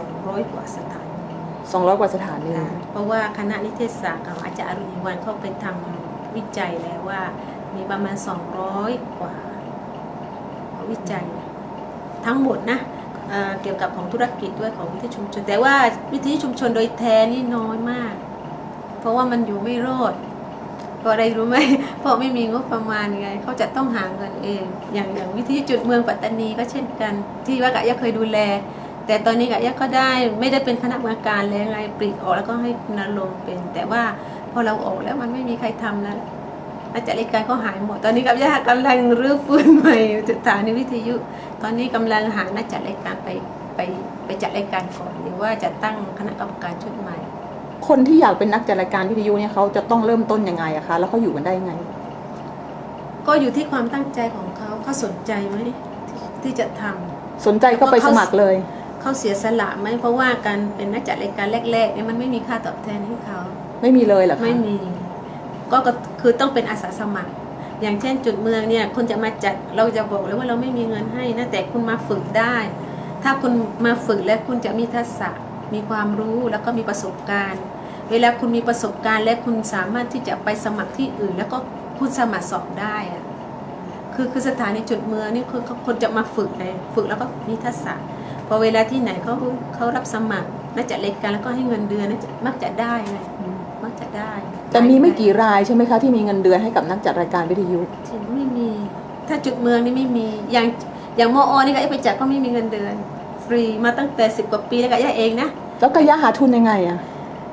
200 กว่าสถานี200 กว่าสถานีค่ะเพราะว่าคณะนิเทศศาสตร์ของอาจารย์อรุณีวันเขาไปทำวิจัยแล้วว่า มีประมาณ 200 กว่า วิจัย ทั้งหมดนะเอ่อเกี่ยวกับของธุรกิจด้วยของวิทยชุมชน แต่ว่าวิทยชุมชนโดยแท้นี่น้อยมาก เพราะว่ามันอยู่ไม่รอดเพราะอะไรรู้ไหม เพราะไม่มีงบประมาณไงเขาจะต้องหาเงินเอง อย่างอย่างวิทยุจุดเมืองปัตตานีก็เช่นกัน ที่ว่ากะยะเคยดูแล แต่ตอนนี้กะยะก็ได้ไม่ได้เป็นคณะกรรมการแล้วไงปลีกออกแล้วก็ให้คุณนรงเป็น แต่ว่าพอเราออกแล้วมันไม่มีใครทำแล้วอาจารย์รายการเขาหายหมด ตอนนี้กับยะกำลังรื้อฟื้นใหม่สถานีวิทยุ ตอนนี้กำลังหานักจัดรายการไปไปไปจัดรายการก่อนหรือว่าจะตั้งคณะกรรมการชุดใหม่ คนที่อยากเป็นนักจัดรายการวิทยุเนี่ยเขาจะต้องเริ่มต้นยังไงอะคะ แล้วเขาอยู่กันได้ยังไง ก็อยู่ที่ความตั้งใจของเขาเขาสนใจไหมที่ที่จะทำสนใจก็ไปสมัครเลย เขาเสียสละไหมเพราะว่าการเป็นนักจัดรายการแรกๆเนี่ยมันไม่มีค่าตอบแทนให้เขาไม่มีเลยเหรอคะไม่มีก็ก็คือต้องเป็นอาสาสมัคร อย่างเช่นจุดเมืองเนี่ยคุณจะมาจัดเราจะบอกเลยว่าเราไม่มีเงินให้นะแต่คุณมาฝึกได้ ถ้าคุณมาฝึกแล้วคุณจะมีทักษะมีความรู้แล้วก็มีประสบการณ์ เวลาคุณมีประสบการณ์และคุณสามารถที่จะไปสมัครที่อื่น แล้วก็คุณสมัครสอบได้อะคือคือสถานีจุดเมืองนี่คือเขาคนจะมาฝึกเลยฝึกแล้วก็มีทักษะ พอเวลาที่ไหนเขาเขารับสมัครน่าจะรายการแล้วก็ให้เงินเดือนน่าจะมักจะได้ไงมักจะได้ แต่มีไม่กี่รายใช่ไหมคะที่มีเงินเดือนให้กับนักจัดรายการวิทยุที่ไม่มี ถ้าจุดเมืองนี่ไม่มีอย่างอย่างมอนี่ก็ไอ้ไปจัดก็ไม่มีเงินเดือน ฟรีมาตั้งแต่สิบกว่าปีแล้วก็ย่าเองนะแล้วกายะหาทุนยังไงอะ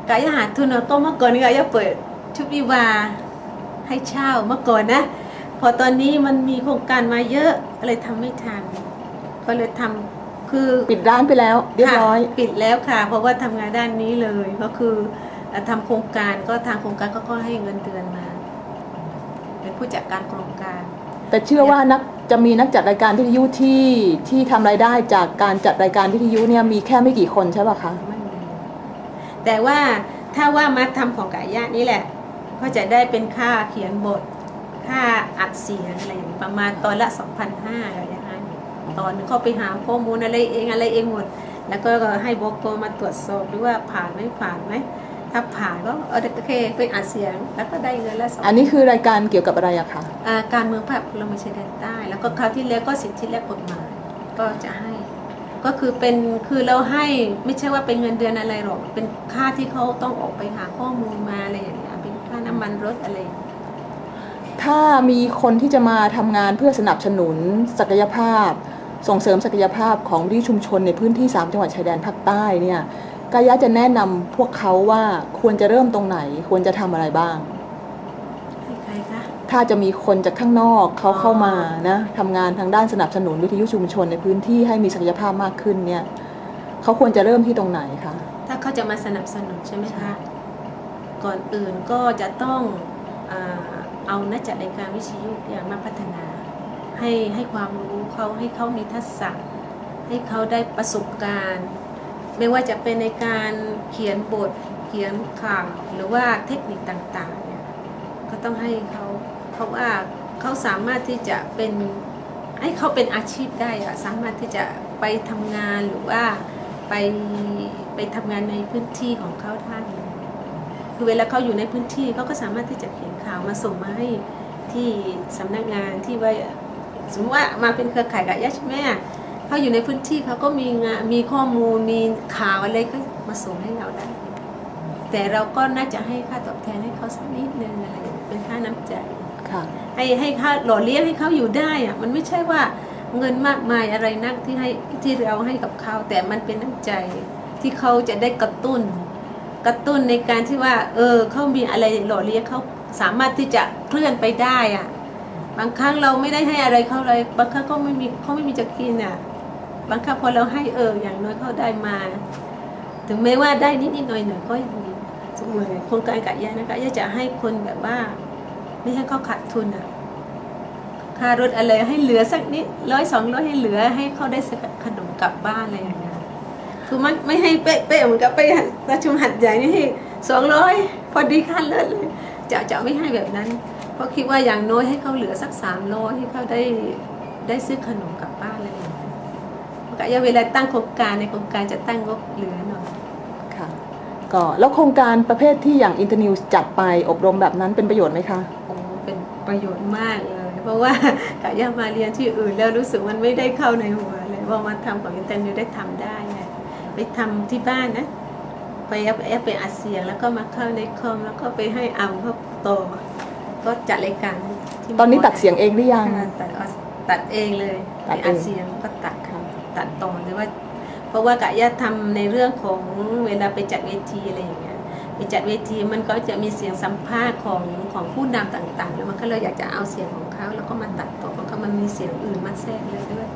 กายาหาทุนเอาก็เมื่อก่อนนี่ก็ย่าเปิดชุดวิวาให้เช่าเมื่อก่อนนะ พอตอนนี้มันมีโครงการมาเยอะก็เลยทำไม่ทันก็เลยทำ คือปิดร้านไปแล้ว เรียบร้อย ค่ะปิดแล้วค่ะ เพราะว่าทำงานด้านนี้เลยก็คือเอ่อทำโครงการก็ทางโครงการก็ก็ให้เงินเดือนมา เป็นผู้จัดการโครงการ แต่เชื่อว่านักจะมีนักจัดรายการวิทยุที่ที่ทำรายได้จากการจัดรายการวิทยุเนี่ยมีแค่ไม่กี่คนใช่ป่ะคะ ไม่มีแต่ว่าถ้าว่ามาทำของกายะนี่แหละ ก็จะได้เป็นค่าเขียนบท ค่าอัดเสียงอะไรอย่างนี้ประมาณตอนละ 2,500อะไรอย่างนี้ ตอนหนึงเข้าไปหาข้อมูลอะไรเองอะไรเองหมด แล้วก็ให้บกมาตรวจสอบดูว่าผ่านไม่ผ่านไหมถ้าผ่านก็เออโอเคไปอัดเสียงแล้วก็ได้เงินละสองอันนี้คือรายการเกี่ยวกับอะไรอะคะอ่าการเมืองภาคพลเมืองชายแดนใต้ แล้วก็คราวที่แล้วก็สิทธิและกฎหมายก็จะให้ ก็คือเป็นคือเราให้ไม่ใช่ว่าเป็นเงินเดือนอะไรหรอกเป็นค่าที่เขาต้องออกไปหาข้อมูลมาอะไรอย่างเงี้ยเป็นค่าน้ำมันรถอะไรอย่างเงี้ยถ้ามีคนที่จะมาทำงานเพื่อสนับสนุนศักยภาพ ส่งเสริมศักยภาพของวิทยุชุมชนในพื้นที่ 3 จังหวัดชายแดนภาคใต้เนี่ยกายะจะแนะนำพวกเขาว่าควรจะเริ่มตรงไหน ควรจะทำอะไรบ้างให้ใครคะถ้าจะมีคนจากข้างนอกเขาเข้ามานะทำงานทางด้านสนับสนุนวิทยุชุมชนในพื้นที่ให้มีศักยภาพมากขึ้นเนี่ยเขาควรจะเริ่มที่ตรงไหนคะถ้าเขาจะมาสนับสนุนใช่ไหมคะก่อนอื่นก็จะต้องอาเอานักจัดรายการวิทยุอย่างมาพัฒนา ให้ให้ความรู้เขาให้เขามีทักษะ ให้เขาได้ประสบการณ์ ไม่ว่าจะเป็นในการเขียนบทเขียนข่าวหรือว่าเทคนิคต่างๆเนี่ยก็ต้องให้เขาเพราะว่าเขาสามารถที่จะเป็นให้เขาเป็นอาชีพได้อะสามารถที่จะไปทำงานหรือว่าไปไปทำงานในพื้นที่ของเขาได้คือเวลาเขาอยู่ในพื้นที่เขาก็สามารถที่จะเขียนข่าวมาส่งมาให้ที่สำนักงานที่ว่า สมมติว่ามาเป็นเครือข่ายกับยาชแม่เขาอยู่ในพื้นที่เขาก็มีงานมีข้อมูลมีข่าวอะไรก็มาส่งให้เราได้ แต่เราก็น่าจะให้ค่าตอบแทนให้เขาสักนิดนึงอะไรอย่างเงี้ยเป็นค่าน้ำใจค่ะให้ให้ค่าหล่อเลี้ยงให้เขาอยู่ได้อะมันไม่ใช่ว่าเงินมากมายอะไรนักที่ให้ที่เราให้กับเขาแต่มันเป็นน้ำใจที่เขาจะได้กระตุ้น กระตุ้นในการที่ว่า เออเขามีอะไรหล่อเลี้ยงเขาสามารถที่จะเคลื่อนไปได้อะ บางครั้งเราไม่ได้ให้อะไรเขาเลย บางครั้งก็ไม่มีเขาไม่มีจะกินอะ บางครั้งพอเราให้เอออย่างน้อยเขาได้มา ถึงแม้ว่าได้นิดนิดหน่อยหน่อยก็ยังดีสมมติครงการกะยานะคะยาจะให้คนแบบว่า ไม่ให้เขาขาดทุนอะค่ารถอะไรให้เหลือสักนิดร้อยสองร้อยให้เหลือให้เขาได้ขนมกลับบ้านอะไรอย่างเงี้ยคือมันไม่ให้เป๊ะๆเหมือนกับไปประชุมหัดใหญ่นี่สองร้อยพอดีค่ารถเลยจะจะไม่ให้แบบนั้น เพราะคิดว่าอย่างน้อยให้เขาเหลือสักสามร้อยให้เขาได้ได้ซื้อขนมกลับบ้านอะไรอย่างเงี้ยกะยาเวลาตั้งโครงการในโครงการจะตั้งงบเหลือหน่อยค่ะก็แล้วโครงการประเภทที่อย่างอินเตอร์นิวจัดไปอบรมแบบนั้นเป็นประโยชน์ไหมคะโอ้เป็นประโยชน์มากเลย เพราะว่ากะยามาเรียนที่อื่นแล้วรู้สึกมันไม่ได้เข้าในหัวเลยพอมาทำของอินเตอร์เน็ตได้ทำได้ไงไปทำที่บ้านนะไปแอปแอปไปอัดเสียงแล้วก็มาเข้าในคอมแล้วก็ไปให้อัมเขาต่อ ก็จัดรายการที่ตอนนี้ตัดเสียงเองหรือยัง ค่ะตัดเอาตัดเองเลยตัดเอง ไปอัดเสียงก็ตัดค่ะตัดต่อเลยว่า เพราะว่ากะยาทำในเรื่องของเวลาไปจัดเวทีอะไรอย่างเงี้ยไปจัดเวทีมันก็จะมีเสียงสัมภาษณ์ของของผู้นำต่างๆ แล้วมันก็เลยอยากจะเอาเสียงของเขาแล้วก็มาตัดต่อเพราะเขามันมีเสียงอื่นมาแทรกเลยด้วย